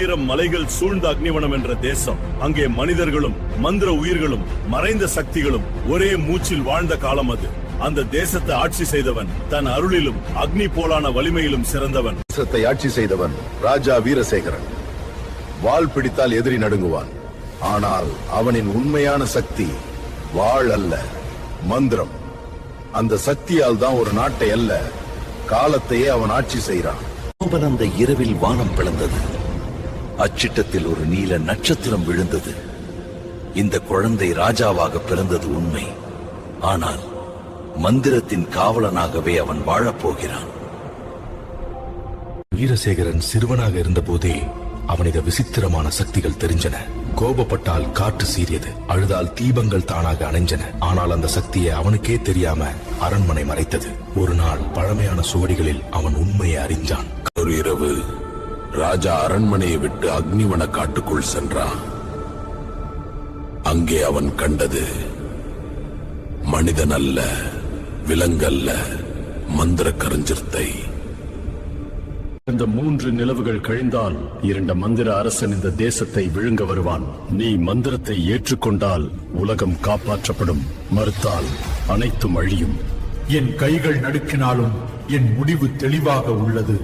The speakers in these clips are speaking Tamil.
ஆயிரம் மலைகள் சூழ்ந்த அக்னிவனம் என்ற தேசம். அங்கே மனிதர்களும் மந்திர உயிர்களும் மறைந்த சக்திகளும் ஒரே மூச்சில் வாழ்ந்த காலம் அது. அந்த தேசத்தை ஆட்சி செய்தவன் தன் அருளிலும் அக்னி போலான வலிமையிலும் சிறந்தவன். தேசத்தை ஆட்சி செய்தவன் ராஜா வீரசேகரன். வாள் பிடித்தால் எதிரி நடுங்குவான். ஆனால் அவனின் உண்மையான சக்தி வாள் அல்ல மந்திரம். அந்த சக்தியால் தான் ஒரு நாட்டை அல்ல காலத்தையே அவன் ஆட்சி செய்கிறான். அவன் அந்த இரவில் வானம் பிளந்தது. அச்சிட்டத்தில் ஒரு நீல நட்சத்திரம் விழுந்தது. இந்த குழந்தை ராஜாவாக பிறந்தது உண்மை. ஆனால் மந்திரத்தின் காவலனாகவே அவன் வாழப்போகிறான். வீரசேகரன் சிறுவனாக இருந்தபோதே அவனிட விசித்திரமான சக்திகள் தெரிஞ்சன. கோபப்பட்டால் காற்று சீறியது அழுதால் தீபங்கள் தானாக அணைஞ்சன. ஆனால் அந்த சக்தியை அவனுக்கே தெரியாம அரண்மனை மறைத்தது. ஒரு நாள் பழமையான சுவடிகளில் அவன் உண்மையை அறிஞ்சான். ஒரு இரவு ராஜா அரண்மனையை விட்டு அக்னிவன காட்டுக்குள் சென்றான். அங்கே அவன் கண்டது மனிதன் அல்ல விலங்கல்ல மந்திர கரஞ்சிரத்தை இந்த மூன்று நிலவுகள் கழிந்தால் இரண்ட மந்திர அரசன் இந்த தேசத்தை விழுங்க வருவான். நீ மந்திரத்தை ஏற்றுக்கொண்டால் உலகம் காப்பாற்றப்படும். மறுத்தால் அனைத்தும் அழியும். என் கைகள் நடுக்கினாலும் என் முடிவு தெளிவாக உள்ளது.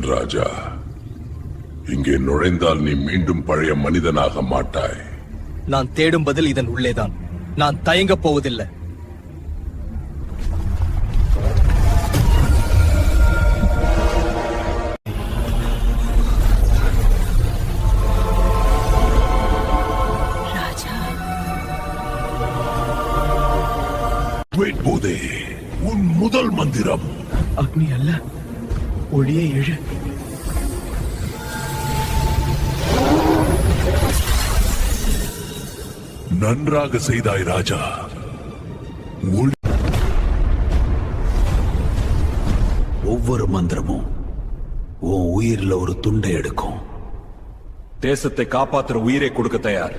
ராஜா இங்கே நுழைந்தால் நீ மீண்டும் பழைய மனிதனாக மாட்டாய். நான் தேடும் பதில் இதன் உள்ளேதான். நான் தயங்கப் போவதில்லை. போதே உன் முதல் மந்திரம். அக்னி அல்ல ஒளியே எழு. நன்றாக செய்தாய் ராஜா. ஒவ்வொரு மந்திரமும் உன் உயிர்ல ஒரு துண்டை எடுக்கும். தேசத்தை காப்பாத்துற உயிரை கொடுக்க தயார்.